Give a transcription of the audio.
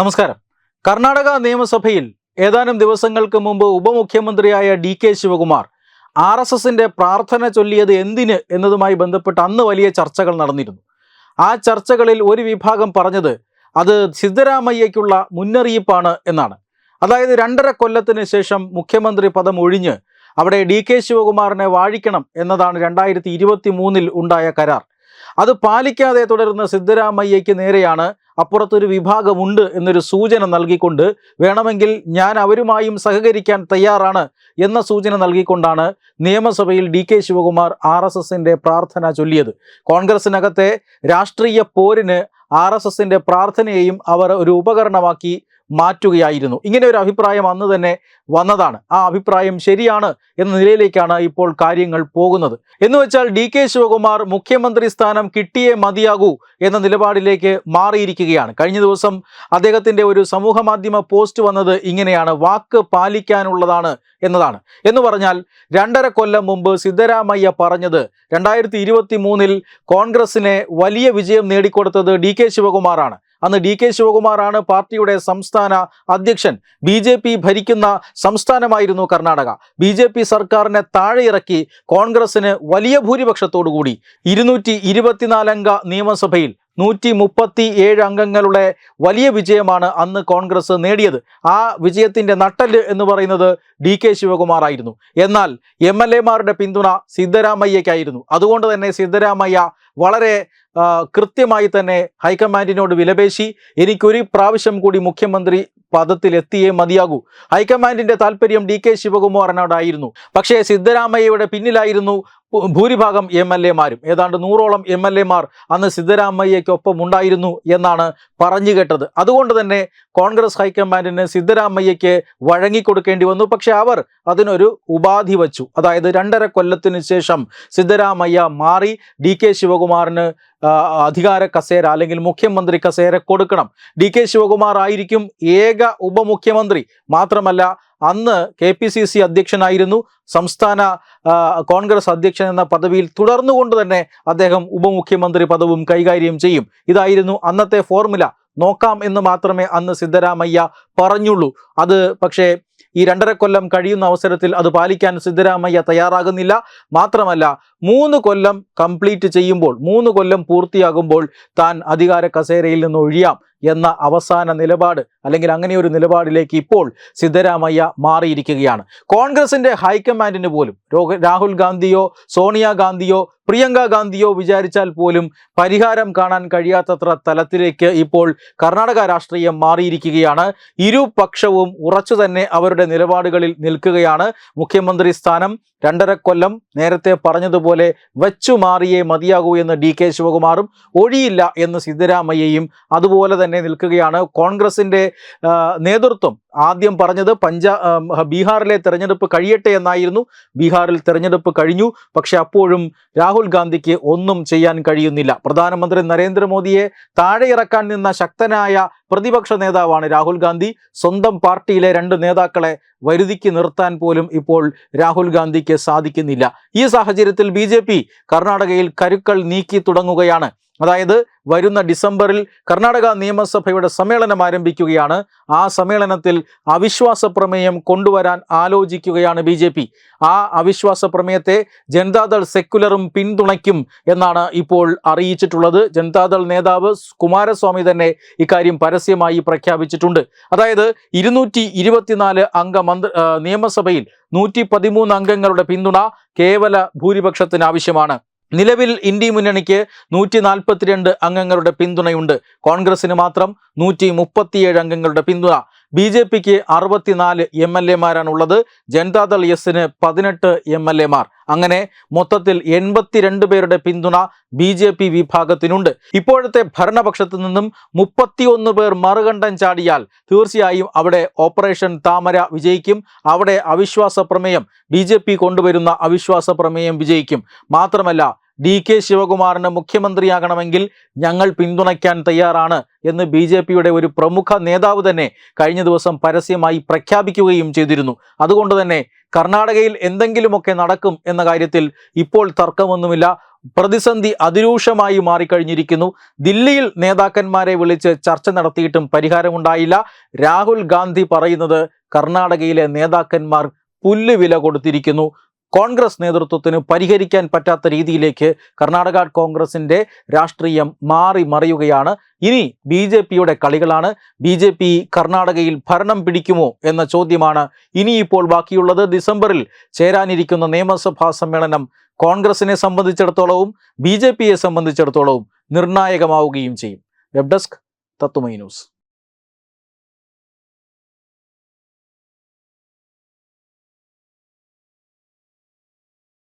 നമസ്കാരം. കർണാടക നിയമസഭയിൽ ഏതാനും ദിവസങ്ങൾക്ക് മുമ്പ് ഉപമുഖ്യമന്ത്രിയായ D K Shivakumar R S എസിന്റെ പ്രാർത്ഥന ചൊല്ലിയത് എന്തിന് എന്നതുമായി ബന്ധപ്പെട്ട് അന്ന് വലിയ ചർച്ചകൾ നടന്നിരുന്നു. ആ ചർച്ചകളിൽ ഒരു വിഭാഗം പറഞ്ഞത് അത് സിദ്ധരാമയ്യയ്ക്കുള്ള മുന്നറിയിപ്പാണ് എന്നാണ്. അതായത് രണ്ടര കൊല്ലത്തിന് ശേഷം മുഖ്യമന്ത്രി പദം ഒഴിഞ്ഞ് അവിടെ ഡി കെ ശിവകുമാറിനെ വാഴിക്കണം എന്നതാണ് രണ്ടായിരത്തി ഇരുപത്തി മൂന്നിൽ ഉണ്ടായ കരാർ. അത് പാലിക്കാതെ തുടരുന്ന സിദ്ധരാമയ്യയ്ക്ക് നേരെയാണ് അപ്പുറത്തൊരു വിഭാഗമുണ്ട് എന്നൊരു സൂചന നൽകിക്കൊണ്ട് വേണമെങ്കിൽ ഞാൻ അവരുമായും സഹകരിക്കാൻ തയ്യാറാണ് എന്ന സൂചന നൽകിക്കൊണ്ടാണ് നിയമസഭയിൽ D K Shivakumar R S എസിന്റെ പ്രാർത്ഥന ചൊല്ലിയത്. കോൺഗ്രസിനകത്തെ രാഷ്ട്രീയ പോരിന് ആർ എസ് എസിന്റെ പ്രാർത്ഥനയെയും അവർ ഒരു ഉപകരണമാക്കി മാറ്റുകയായിരുന്നു. ഇങ്ങനെ ഒരു അഭിപ്രായം അന്ന് തന്നെ വന്നതാണ്. ആ അഭിപ്രായം ശരിയാണ് എന്ന നിലയിലേക്കാണ് ഇപ്പോൾ കാര്യങ്ങൾ പോകുന്നത്. എന്ന് വെച്ചാൽ ഡി കെ ശിവകുമാർ മുഖ്യമന്ത്രി സ്ഥാനം കിട്ടിയേ മതിയാകൂ എന്ന നിലപാടിലേക്ക് മാറിയിരിക്കുകയാണ്. കഴിഞ്ഞ ദിവസം അദ്ദേഹത്തിന്റെ ഒരു സമൂഹ മാധ്യമ പോസ്റ്റ് വന്നത് ഇങ്ങനെയാണ്. വാക്ക് പാലിക്കാനുള്ളതാണ് എന്നതാണ്. എന്ന് പറഞ്ഞാൽ രണ്ടര കൊല്ലം മുമ്പ് സിദ്ധരാമയ്യ പറഞ്ഞത് രണ്ടായിരത്തി ഇരുപത്തി മൂന്നിൽ കോൺഗ്രസിനെ വലിയ വിജയം നേടിക്കൊടുത്തത് ഡി കെ ശിവകുമാറാണ്. അന്ന് ഡി കെ ശിവകുമാറാണ് പാർട്ടിയുടെ സംസ്ഥാന അധ്യക്ഷൻ. ബി ജെ പി ഭരിക്കുന്ന സംസ്ഥാനമായിരുന്നു കർണാടക. ബി ജെ പി സർക്കാരിനെ താഴെയിറക്കി കോൺഗ്രസിന് വലിയ ഭൂരിപക്ഷത്തോടുകൂടി. ഇരുന്നൂറ്റി ഇരുപത്തിനാലംഗ നിയമസഭയിൽ നൂറ്റി മുപ്പത്തി ഏഴ് അംഗങ്ങളുടെ വലിയ വിജയമാണ് അന്ന് കോൺഗ്രസ് നേടിയത്. ആ വിജയത്തിന്റെ നട്ടൽ എന്ന് പറയുന്നത് ഡി കെ ശിവകുമാർ ആയിരുന്നു എന്നാൽ എം എൽ എമാരുടെ പിന്തുണ സിദ്ധരാമയ്യക്കായിരുന്നു അതുകൊണ്ട് തന്നെ സിദ്ധരാമയ്യ വളരെ കൃത്യമായി തന്നെ ഹൈക്കമാൻഡിനോട് വിലപേശി എനിക്കൊരു പ്രാവശ്യം കൂടി മുഖ്യമന്ത്രി പദത്തിലെത്തിയേ മതിയാകൂ. ഹൈക്കമാൻഡിന്റെ താല്പര്യം ഡി കെ ശിവകുമാറിനോടായിരുന്നു. പക്ഷേ സിദ്ധരാമയ്യയുടെ പിന്നിലായിരുന്നു ഭൂരിഭാഗം എം എൽ എമാരും ഏതാണ്ട് നൂറോളം എം എൽ എമാർ അന്ന് സിദ്ധരാമയ്യയ്ക്കൊപ്പം ഉണ്ടായിരുന്നു എന്നാണ് പറഞ്ഞു കേട്ടത്. അതുകൊണ്ട് തന്നെ കോൺഗ്രസ് ഹൈക്കമാൻഡിന് സിദ്ധരാമയ്യയ്ക്ക് വഴങ്ങിക്കൊടുക്കേണ്ടി വന്നു. പക്ഷെ അവർ അതിനൊരു ഉപാധി വച്ചു. അതായത് രണ്ടര കൊല്ലത്തിന് ശേഷം സിദ്ധരാമയ്യ മാറി ഡി കെ ശിവകുമാറിന് അധികാര കസേര അല്ലെങ്കിൽ മുഖ്യമന്ത്രി കസേര കൊടുക്കണം. ഡി കെ ശിവകുമാർ ആയിരിക്കും ഏക ഉപമുഖ്യമന്ത്രി. മാത്രമല്ല അന്ന് കെ പി സി സി അധ്യക്ഷനായിരുന്നു. സംസ്ഥാന കോൺഗ്രസ് അധ്യക്ഷൻ എന്ന പദവിയിൽ തുടർന്നുകൊണ്ട് തന്നെ അദ്ദേഹം ഉപമുഖ്യമന്ത്രി പദവും കൈകാര്യം ചെയ്യും. ഇതായിരുന്നു അന്നത്തെ ഫോർമുല. നോക്കാം എന്ന് മാത്രമേ അന്ന് സിദ്ധരാമയ്യ പറഞ്ഞുള്ളൂ. അത് പക്ഷേ ഈ രണ്ടര കൊല്ലം കഴിയുന്ന അവസരത്തിൽ അത് പാലിക്കാൻ സിദ്ധരാമയ്യ തയ്യാറാകുന്നില്ല. മാത്രമല്ല മൂന്ന് കൊല്ലം കംപ്ലീറ്റ് ചെയ്യുമ്പോൾ മൂന്ന് കൊല്ലം പൂർത്തിയാകുമ്പോൾ താൻ അധികാര കസേരയിൽ നിന്ന് ഒഴിയാം എന്ന അവസാന നിലപാട് അല്ലെങ്കിൽ അങ്ങനെ ഒരു നിലപാടിലേക്ക് ഇപ്പോൾ സിദ്ധരാമയ്യ മാറിയിരിക്കുകയാണ്. കോൺഗ്രസിന്റെ ഹൈക്കമാൻഡിന് പോലും രാഹുൽ ഗാന്ധിയോ സോണിയാഗാന്ധിയോ പ്രിയങ്ക ഗാന്ധിയോ വിചാരിച്ചാൽ പോലും പരിഹാരം കാണാൻ കഴിയാത്തത്ര തലത്തിലേക്ക് ഇപ്പോൾ കർണാടക രാഷ്ട്രീയം മാറിയിരിക്കുകയാണ്. ഇരുപക്ഷവും ഉറച്ചു തന്നെ അവരുടെ നിലപാടുകളിൽ നിൽക്കുകയാണ് മുഖ്യമന്ത്രി സ്ഥാനം. രണ്ടര കൊല്ലം നേരത്തെ പറഞ്ഞതുപോലെ വെച്ചു മാറിയേ മതിയാകൂ എന്ന് ഡി കെ ശിവകുമാറും ഒഴിയില്ല എന്ന് സിദ്ധരാമയ്യയും അതുപോലെ തന്നെ നിൽക്കുകയാണ്. കോൺഗ്രസിന്റെ നേതൃത്വം ആദ്യം പറഞ്ഞത് പഞ്ചാ ബീഹാറിലെ തെരഞ്ഞെടുപ്പ് കഴിയട്ടെ എന്നായിരുന്നു. ബീഹാറിൽ തെരഞ്ഞെടുപ്പ് കഴിഞ്ഞു. പക്ഷെ അപ്പോഴും രാഹുൽ ഗാന്ധിക്ക് ഒന്നും ചെയ്യാൻ കഴിയുന്നില്ല. പ്രധാനമന്ത്രി നരേന്ദ്രമോദിയെ താഴെ ഇറക്കാൻ നിന്ന ശക്തനായ പ്രതിപക്ഷ നേതാവാണ് രാഹുൽ ഗാന്ധി. സ്വന്തം പാർട്ടിയിലെ രണ്ട് നേതാക്കളെ വരുതിക്ക് നിർത്താൻ പോലും ഇപ്പോൾ രാഹുൽ ഗാന്ധിക്ക് സാധിക്കുന്നില്ല. ഈ സാഹചര്യത്തിൽ ബി കർണാടകയിൽ കരുക്കൾ നീക്കി തുടങ്ങുകയാണ്. അതായത് വരുന്ന ഡിസംബറിൽ കർണാടക നിയമസഭയുടെ സമ്മേളനം ആരംഭിക്കുകയാണ്. ആ സമ്മേളനത്തിൽ അവിശ്വാസ പ്രമേയം കൊണ്ടുവരാൻ ആലോചിക്കുകയാണ് ബി ആ അവിശ്വാസ പ്രമേയത്തെ ജനതാദൾ സെക്കുലറും പിന്തുണയ്ക്കും എന്നാണ് ഇപ്പോൾ അറിയിച്ചിട്ടുള്ളത്. ജനതാദൾ നേതാവ് കുമാരസ്വാമി തന്നെ ഇക്കാര്യം പരസ്യമായി പ്രഖ്യാപിച്ചിട്ടുണ്ട്. അതായത് ഇരുന്നൂറ്റി ഇരുപത്തിനാല് അംഗ മന്ത്രി നിയമസഭയിൽ നൂറ്റി പതിമൂന്ന് അംഗങ്ങളുടെ പിന്തുണ കേവല ഭൂരിപക്ഷത്തിന് ആവശ്യമാണ്. നിലവിൽ ഇന്ത്യ മുന്നണിക്ക് നൂറ്റി നാൽപ്പത്തിരണ്ട് അംഗങ്ങളുടെ പിന്തുണയുണ്ട്. കോൺഗ്രസിന് മാത്രം നൂറ്റി മുപ്പത്തിയേഴ് അംഗങ്ങളുടെ പിന്തുണ. ബി ജെ പിക്ക് അറുപത്തിനാല് എം എൽ എമാരാണുള്ളത്. ജനതാദൾ എസിന് പതിനെട്ട് എം എൽ എമാർ. അങ്ങനെ മൊത്തത്തിൽ എൺപത്തിരണ്ട് പേരുടെ പിന്തുണ ബി ജെ പി വിഭാഗത്തിനുണ്ട്. ഇപ്പോഴത്തെ ഭരണപക്ഷത്തു നിന്നും മുപ്പത്തിയൊന്ന് പേർ മറുകണ്ഠം ചാടിയാൽ തീർച്ചയായും അവിടെ ഓപ്പറേഷൻ താമര വിജയിക്കും. അവിടെ അവിശ്വാസ പ്രമേയം ബി കൊണ്ടുവരുന്ന അവിശ്വാസ പ്രമേയം വിജയിക്കും. മാത്രമല്ല ഡി കെ ശിവകുമാറിന് മുഖ്യമന്ത്രിയാകണമെങ്കിൽ ഞങ്ങൾ പിന്തുണയ്ക്കാൻ തയ്യാറാണ് എന്ന് ബി ജെ പിയുടെ ഒരു പ്രമുഖ നേതാവ് തന്നെ കഴിഞ്ഞ ദിവസം പരസ്യമായി പ്രഖ്യാപിക്കുകയും ചെയ്തിരുന്നു. അതുകൊണ്ട് തന്നെ കർണാടകയിൽ എന്തെങ്കിലുമൊക്കെ നടക്കും എന്ന കാര്യത്തിൽ ഇപ്പോൾ തർക്കമൊന്നുമില്ല. പ്രതിസന്ധി അതിരൂക്ഷമായി മാറിക്കഴിഞ്ഞിരിക്കുന്നു. ദില്ലിയിൽ നേതാക്കന്മാരെ വിളിച്ച് ചർച്ച നടത്തിയിട്ടും പരിഹാരമുണ്ടായില്ല. രാഹുൽ ഗാന്ധി പറയുന്നത് കർണാടകയിലെ നേതാക്കന്മാർ പുല്ല് വില കൊടുത്തിരിക്കുന്നു. കോൺഗ്രസ് നേതൃത്വത്തിന് പരിഹരിക്കാൻ പറ്റാത്ത രീതിയിലേക്ക് കർണാടക കോൺഗ്രസിന്റെ രാഷ്ട്രീയം മാറി മറിയുകയാണ്. ഇനി ബി ജെ പിയുടെ കളികളാണ്. ബി ജെ പി കർണാടകയിൽ ഭരണം പിടിക്കുമോ എന്ന ചോദ്യമാണ് ഇനിയിപ്പോൾ ബാക്കിയുള്ളത്. ഡിസംബറിൽ ചേരാനിരിക്കുന്ന നിയമസഭാ സമ്മേളനം കോൺഗ്രസിനെ സംബന്ധിച്ചിടത്തോളവും ബി ജെ പിയെ സംബന്ധിച്ചിടത്തോളവും നിർണായകമാവുകയും ചെയ്യും. വെബ് ഡെസ്ക് തത്തുമൈ ന്യൂസ്.